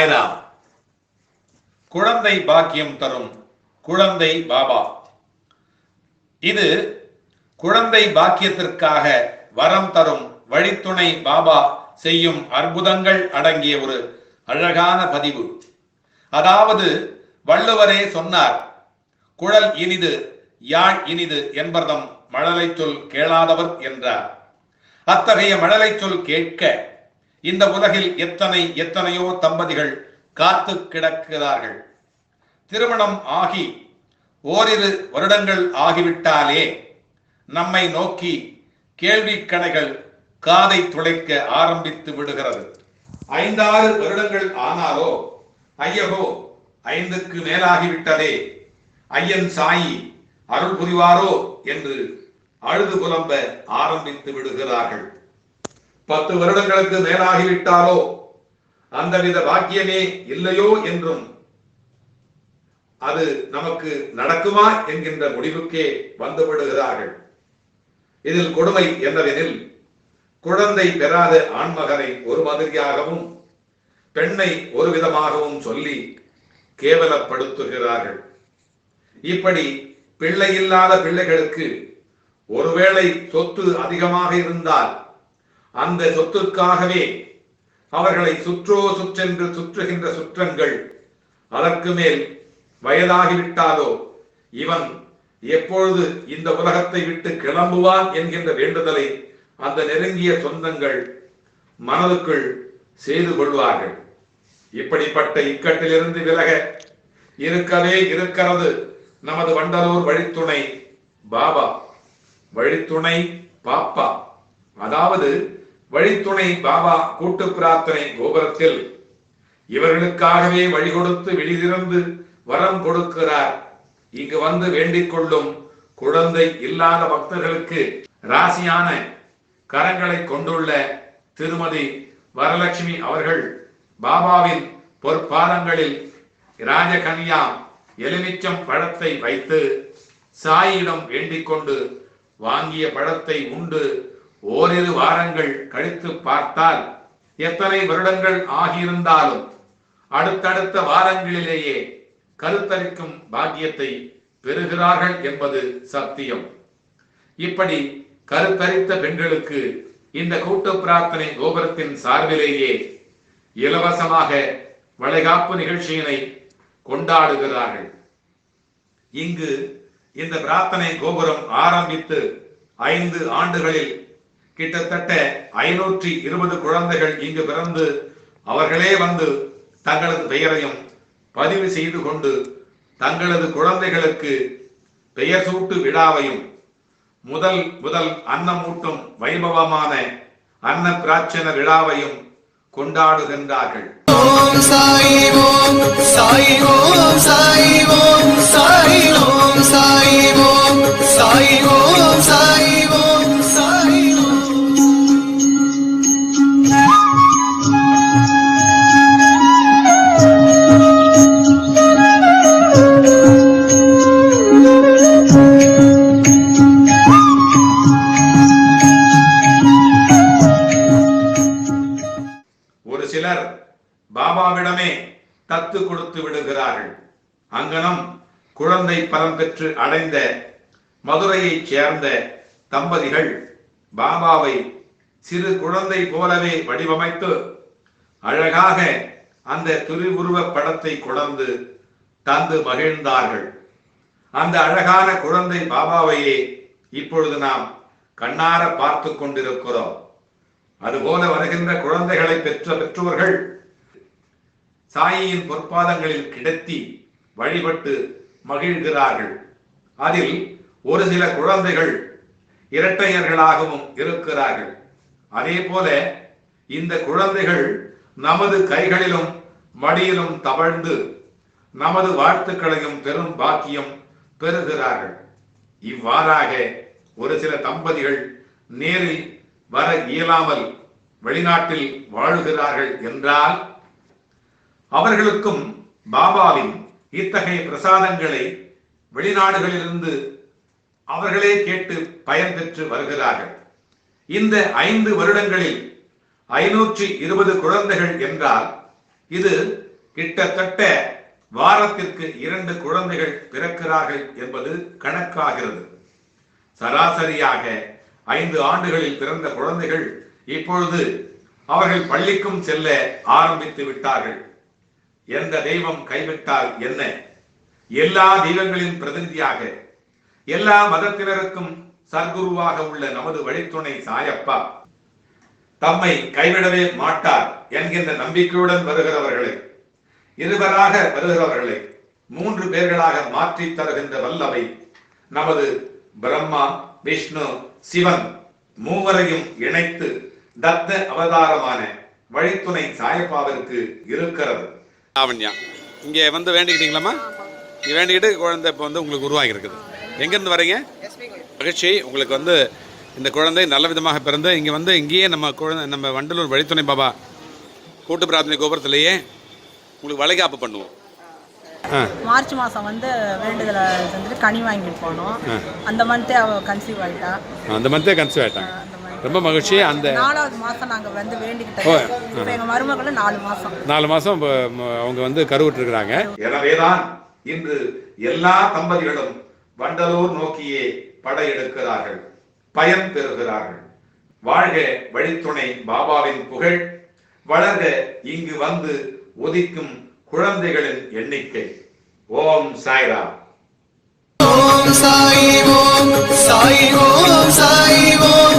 சாய்ராம். குழந்தை பாக்கியம் தரும் குழந்தை பாபா. இது குழந்தை பாக்கியத்திற்காக வரம் தரும் வழித்துணை பாபா செய்யும் அற்புதங்கள் அடங்கிய ஒரு அழகான பதிவு. அதாவது வள்ளுவரே சொன்னார் குழல் இனிது யாழ் இனிது என்பதம் மழலை சொல் கேளாதவர் என்றார். அத்தகைய மழலை சொல் கேட்க இந்த உலகில் எத்தனை எத்தனையோ தம்பதிகள் காத்து கிடக்கிறார்கள். திருமணம் ஆகி ஓரிரு வருடங்கள் ஆகிவிட்டாலே நம்மை நோக்கி கேள்வி கணைகள் காதை துளைக்க ஆரம்பித்து விடுகிறது. ஐந்தாறு வருடங்கள் ஆனாலோ ஐயகோ ஐந்துக்கு மேலாகிவிட்டதே. ஐயன் சாயி அருள் புரிவாரோ என்று அழுது புலம்ப ஆரம்பித்து விடுகிறார்கள். பத்து வருடங்களுக்கு மேலாகிவிட்டாலோ அந்தவித பாக்கியமே இல்லையோ என்றும் அது நமக்கு நடக்குமா என்கின்ற முடிவுக்கே வந்துவிடுகிறார்கள் இதில் கொடுமை என்னவெனில் குழந்தை பெறாத ஆண்மகனை ஒரு மாதிரியாகவும் பெண்ணை ஒரு விதமாகவும் சொல்லி கேவலப்படுத்துகிறார்கள். இப்படி பிள்ளை இல்லாத பிள்ளைகளுக்கு ஒருவேளை சொத்து அதிகமாக இருந்தால் அந்த சொத்துக்காகவே அவர்களை சுற்றோ சுற்றென்று சுற்றுகின்ற சுற்றங்கள் அதற்கு மேல் வயதாகிவிட்டாலோ இவன் எப்பொழுது இந்த உலகத்தை விட்டு கிளம்புவான் என்கின்ற வேண்டுதலை அந்த நெருங்கிய சொந்தங்கள் மனதுக்குள் செய்து கொள்வார்கள். இப்படிப்பட்ட இக்கட்டிலிருந்து விலக இருக்கவே இருக்கிறது நமது வண்டலூர் வழித்துணை பாபா வழித்துணை பாப்பா. அதாவது வழித்துணை பாபா கூட்டு பிரார்த்தனை கோபுரத்தில் இவர்களுக்காகவே வழி கொடுத்து வெளிதிறந்து வரம் கொடுக்கிறார். இங்கு வந்து வேண்டிக் கொள்ளும் குழந்தை இல்லாத பக்தர்களுக்கு ராசியான கரங்களை கொண்டுள்ள திருமதி வரலட்சுமி அவர்கள் பாபாவின் பொற்பாதங்களில் ராஜகன்யா எலுமிச்சம் பழத்தை வைத்து சாயிடம் வேண்டிக் கொண்டு வாங்கிய பழத்தை உண்டு ஓரிரு வாரங்கள் கழித்து பார்த்தால் எத்தனை வருடங்கள் ஆகியிருந்தாலும் அடுத்தடுத்த வாரங்களிலேயே கருத்தரிக்கும் பாக்கியத்தை பெறுகிறார்கள் என்பது சத்தியம். இப்படி கருத்தரித்த பெண்களுக்கு இந்த கூட்டு பிரார்த்தனை கோபுரத்தின் சார்பிலேயே இலவசமாக வளைகாப்பு நிகழ்ச்சியினை கொண்டாடுகிறார்கள். இங்கு இந்த பிரார்த்தனை கோபுரம் ஆரம்பித்து ஐந்து ஆண்டுகளில் கிட்டத்தட்ட ஐநூற்றி இருபது குழந்தைகள் இங்கு பிறந்து அவர்களே வந்து தங்களது பெயரையும் பதிவு செய்து கொண்டு தங்களது குழந்தைகளுக்கு பெயர் சூட்டு விழாவையும் முதல் முதல் அன்னமூட்டும் வைபவமான அன்ன பிராச்சன விழாவையும் கொண்டாடுகின்றார்கள். ஓம் சாய் ஓம் ஓம் ஓம் சிலர் பாபாவிடமே தத்து கொடுத்து விடுகிறார்கள். அங்கனம் குழந்தை பலம் பெற்று அடைந்த மதுரையைச் சேர்ந்த தம்பதிகள் பாபாவை சிறு குழந்தை போலவே வடிவமைத்து அழகாக அந்த திருவுருவப் படத்தை கொடர்ந்து தந்து மகிழ்ந்தார்கள். அந்த அழகான குழந்தை பாபாவையே இப்பொழுது நாம் கண்ணார பார்த்து கொண்டிருக்கிறோம். அதுபோல வருகின்ற குழந்தைகளை பெற்ற பெற்றோர்கள் சாயியின் பொற்பாதங்களில் கிடத்தி வழிபட்டு மகிழ்கிறார்கள். அதில் ஒரு சில குழந்தைகள் இரட்டையர்களாகவும் இருக்கிறார்கள். அதே போல இந்த குழந்தைகள் நமது கைகளிலும் மடியிலும் தவழ்ந்து நமது வாழ்த்துக்களையும் பெரும் பாக்கியம் பெறுகிறார்கள். இவ்வாறாக ஒரு சில தம்பதிகள் நேரில் வர இயலாமல் வெளிநாட்டில் வாழுகிறார்கள் என்றால் அவர்களுக்கும் பாபாவின் இத்தகைய பிரசாதங்களை வெளிநாடுகளிலிருந்து அவர்களே கேட்டு பயன் பெற்று வருகிறார்கள். இந்த ஐந்து வருடங்களில் ஐநூற்றி இருபது குழந்தைகள் என்றால் இது கிட்டத்தட்ட வாரத்திற்கு இரண்டு குழந்தைகள் பிறக்கிறார்கள் என்பது கணக்காகிறது. சராசரியாக ஐந்து ஆண்டுகளில் பிறந்த குழந்தைகள் இப்பொழுது அவர்கள் பள்ளிக்கும் செல்ல ஆரம்பித்து விட்டார்கள். எந்த தெய்வம் கைவிட்டால் என்ன? எல்லா தெய்வங்களின் பிரதிநிதியாக எல்லா மதத்தினருக்கும் சர்க்குருவாக உள்ள நமது வழித்துணை சாயப்பா தம்மை கைவிடவே மாட்டார் என்கின்ற நம்பிக்கையுடன் வருகிறவர்களை இருவராக வருகிறவர்களை மூன்று பேர்களாக மாற்றித் தருகின்ற வல்லவை நமது பிரம்மா விஷ்ணு சிவன் மூவரையும் இணைத்து தத்த அவதாரமான வழித்துணை சாயப்பாவிற்கு இருக்கிறது. லாவண்யா இங்கே வந்து வேண்டிக்கிட்டீங்களாம்மா? இங்கே வேண்டிக்கிட்டு குழந்தை இப்போ வந்து உங்களுக்கு உருவாகி இருக்குது எங்கேருந்து வரீங்க? மகிழ்ச்சி. உங்களுக்கு வந்து இந்த குழந்தை நல்ல விதமாக பிறந்து இங்கே வந்து இங்கேயே நம்ம குழந்தை நம்ம வண்டலூர் வழித்துணை பாபா கூட்டு பிரார்த்தனை கோபுரத்திலேயே உங்களுக்கு வளைகாப்பு பண்ணுவோம். மார்ச் மாதம் வந்து வேண்டுதலை செஞ்சுட்டு கனி வாங்கிட்டு போனோம். அந்த மந்த்தே அவ கன்சீவ் ஆயிட்டா. அந்த மந்தே கன்சீவ் ஆகிட்டாங்க. ரொம்ப மகிழ்ச்சி. அந்த நாலாவது மாதம் நாங்கள் வந்து. வேண்டிக்கிட்டோம் இப்போ எங்கள் மருமகளும் நாலு மாதம் நாலு மாதம் அவங்க வந்து கருவுற்றிருக்கிறாங்க. எனவேதான் இன்று எல்லா தம்பதிகளும் வண்டலூர் நோக்கியே படையெடுக்கிறார்கள் பயன் பெறுகிறார்கள். வாழ்க வழித்துணை பாபாவின் புகழ். வளர்க இங்கு வந்து உதிக்கும் குழந்தைகளின் எண்ணிக்கை. ஓம் சாய்ராம். ஓம் சாய் ஓம் சாய் ஓம் சாய் ஓம்